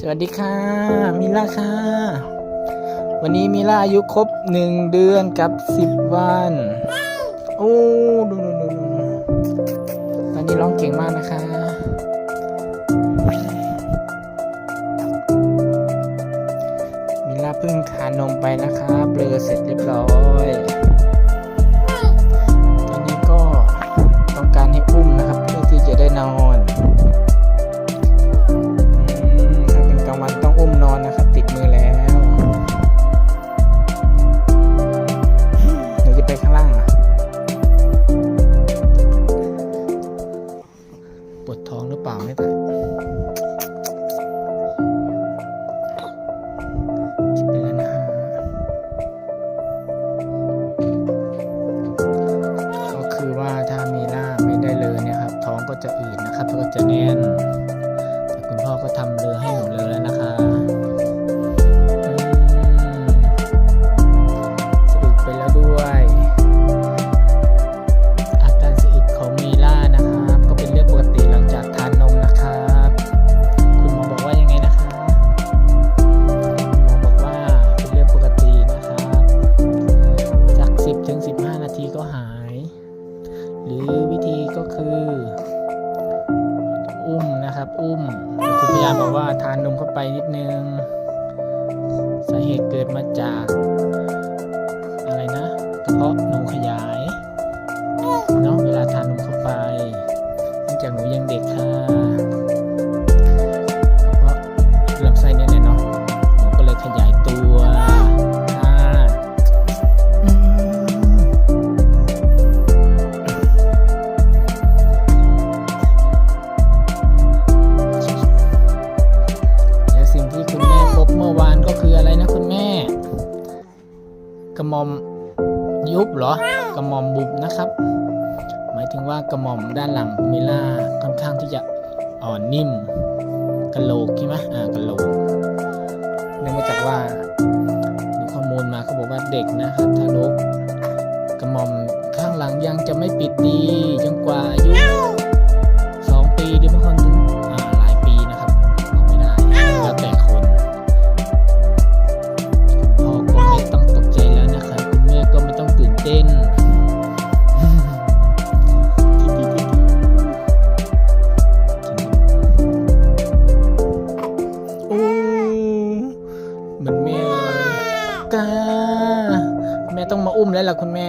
สวัสดีค่ะมิล่าค่ะ วันนี้มิล่าอายุครบหนึ่งเดือนกับสิบวัน โอ้ดูดูดูดูตอนนี้ร้องเก่งมากนะคะมิล่าเพิ่งทานนมไปนะคะเบลอเสร็จเรียบร้อย จะอืดนะครับแล้วก็จะแน่น อุ้มนะครับ อุ้มคุณพยาบาลบอกว่าทานนมเข้าไปนิดนึงสาเหตุเกิดมาจาก อะไรนะกระเพาะนมขยาย กระหม่อมยุบเหรอกระหม่อมบุบนะครับ หมายถึงว่ากระหม่อมด้านหลังมิล่าค่อนข้างที่จะอ่อนนิ่มกะโหลกใช่ไหมอ่ากะโหลกเนื่องมาจากว่าดูข้อมูลมาเขาบอกว่าเด็กนะครับทารกกระหม่อมข้างหลังยังจะไม่ปิดดีจนกว่าอายุ ไม่ต้องตื่นเต้นโอ้เหมือนแม่เลยกาแม่ต้องมาอุ้มแล้วล่ะคุณแม่